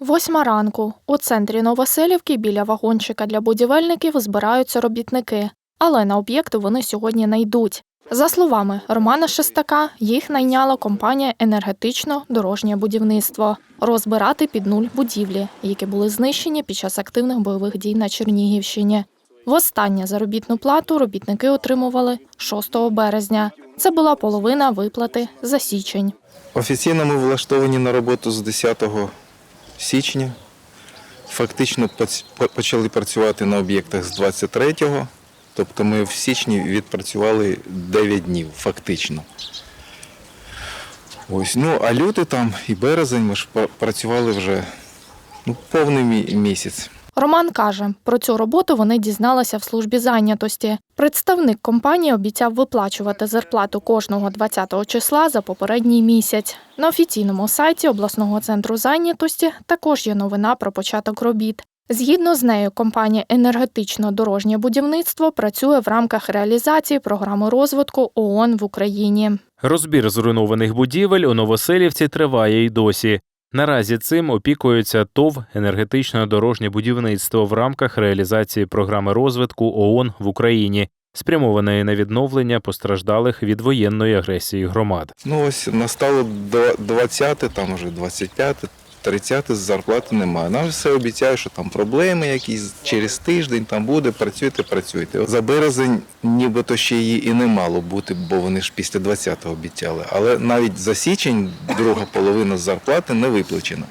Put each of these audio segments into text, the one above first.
Восьма ранку. У центрі Новоселівки біля вагончика для будівельників збираються робітники. Але на об'єкт вони сьогодні не йдуть. За словами Романа Шестака, їх найняла компанія енергетично дорожнє будівництво розбирати під нуль будівлі, які були знищені під час активних бойових дій на Чернігівщині. Востаннє заробітну плату робітники отримували 6 березня. Це була половина виплати за січень. Офіційно ми влаштовані на роботу з 10 січня. Фактично почали працювати на об'єктах з 23-го. Тобто ми в січні відпрацювали 9 днів, фактично. Ось, ну, а люти там і березень ми ж працювали вже ну, повний місяць. Роман каже, про цю роботу вони дізналися в службі зайнятості. Представник компанії обіцяв виплачувати зарплату кожного 20-го числа за попередній місяць. На офіційному сайті обласного центру зайнятості також є новина про початок робіт. Згідно з нею, компанія енергетично-дорожнє будівництво працює в рамках реалізації програми розвитку ООН в Україні. Розбір зруйнованих будівель у Новоселівці триває й досі. Наразі цим опікується ТОВ енергетичне дорожнє будівництво в рамках реалізації програми розвитку ООН в Україні, спрямованої на відновлення постраждалих від воєнної агресії громад. Ну ось настало 20-те, там уже 25, 30 зарплати немає. Нам все обіцяють, що там проблеми якісь через тиждень там буде, працюйте, працюйте. За березень нібито ще її і не мало бути, бо вони ж після 20-го обіцяли. Але навіть за січень друга половина зарплати не виплачена.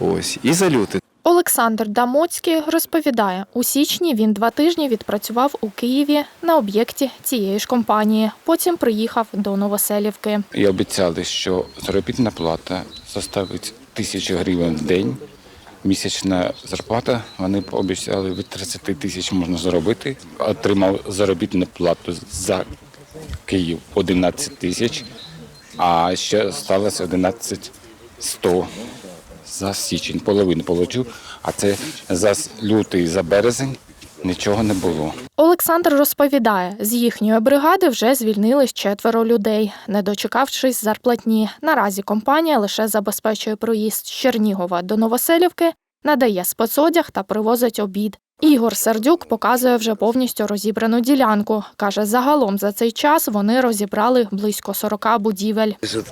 Ось. І за лютий. Олександр Дамоцький розповідає, у січні він два тижні відпрацював у Києві на об'єкті цієї ж компанії. Потім приїхав до Новоселівки. І обіцяли, що заробітна плата составить тисячу гривень в день. Місячна зарплата. Вони обіцяли від 30 тисяч можна заробити. Отримав заробітну плату за Київ 11 тисяч, а ще сталося 11 100 за січень. Половину получив, а це за лютий, за березень нічого не було. Олександр розповідає, з їхньої бригади вже звільнились четверо людей, не дочекавшись зарплатні. Наразі компанія лише забезпечує проїзд з Чернігова до Новоселівки, надає спецодяг та привозить обід. Ігор Сердюк показує вже повністю розібрану ділянку. Каже, загалом за цей час вони розібрали близько 40 будівель. Здесь вот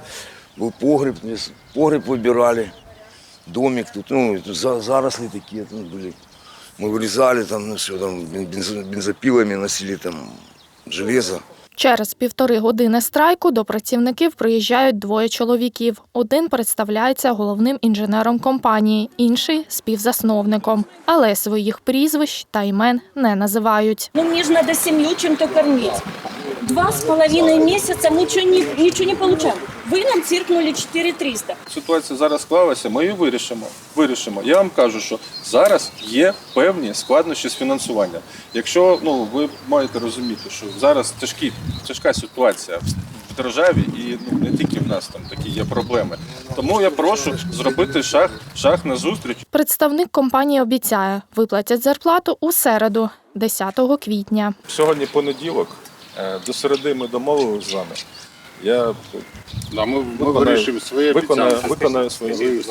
был погреб, здесь погреб выбирали, домик тут, ну, тут за- заросли такие тут были. Мы вырезали там, ну, все, там бензо- бензопилами носили там железо. Через півтори години страйку до працівників приїжджають двоє чоловіків. Один представляється головним інженером компанії, інший співзасновником. Але своїх прізвищ та імен не називають. Ну, мені ж треба сім'ю чим то кормить. Два с половиной месяца мы ничего не, ничего не получаем. Вы нам циркнули 4300. ситуація зараз склалася, ми її вирішимо. Вирішимо. Я вам кажу, що зараз є певні складнощі з фінансуванням. Якщо ну ви маєте розуміти, що зараз тяжкі, тяжка ситуація в- державі, і ну не тільки в нас там такі є проблеми. Тому я прошу зробити шаг, шаг на зустріч. Представник компанії обіцяє, виплатять зарплату у середу, 10 квітня. Сьогодні понеділок, до середи ми домовилися з вами. Я Да, ми, ми Виконаю- вирішимо свої виконаю, виконаю свої.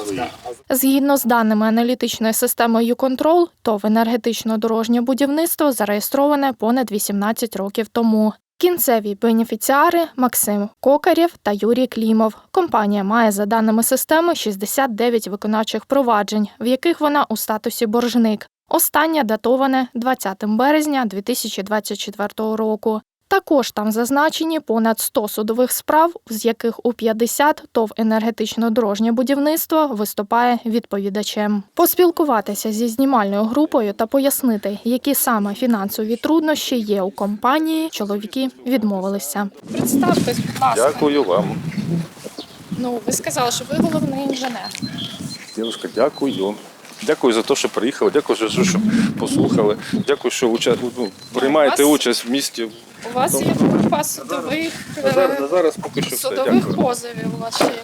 Згідно з даними аналітичної системи «Юконтрол», ТОВ енергетично-дорожнє будівництво зареєстроване понад 18 років тому. Кінцеві бенефіціари Максим Кокарєв та Юрій Клімов. Компанія має за даними системи 69 виконавчих проваджень, в яких вона у статусі боржник. Останнє датоване 20 березня 2024 року. Також там зазначені понад 100 судових справ, з яких у 50 ТОВ енергетично-дорожнє будівництво виступає відповідачем. Поспілкуватися зі знімальною групою та пояснити, які саме фінансові труднощі є у компанії, чоловіки відмовилися. Представтесь, будь ласка. дякую вам. Ну ви сказали, що ви головний інженер. Дівчинка, дякую. Дякую за те, що приїхали, дякую за те, що послухали. Дякую, що уча... ну, приймаєте вас- участь в місті. У вас є група судових На зараз, на зараз поки що все. Дякую. позовів. У вас ще є.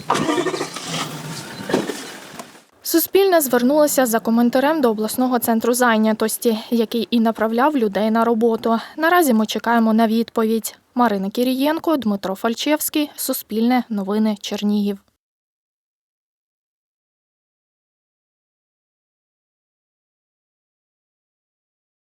Суспільне звернулося за коментарем до обласного центру зайнятості, який і направляв людей на роботу. Наразі ми чекаємо на відповідь. Марина Кірієнко, Дмитро Фальчевський, Суспільне, Новини Чернігів.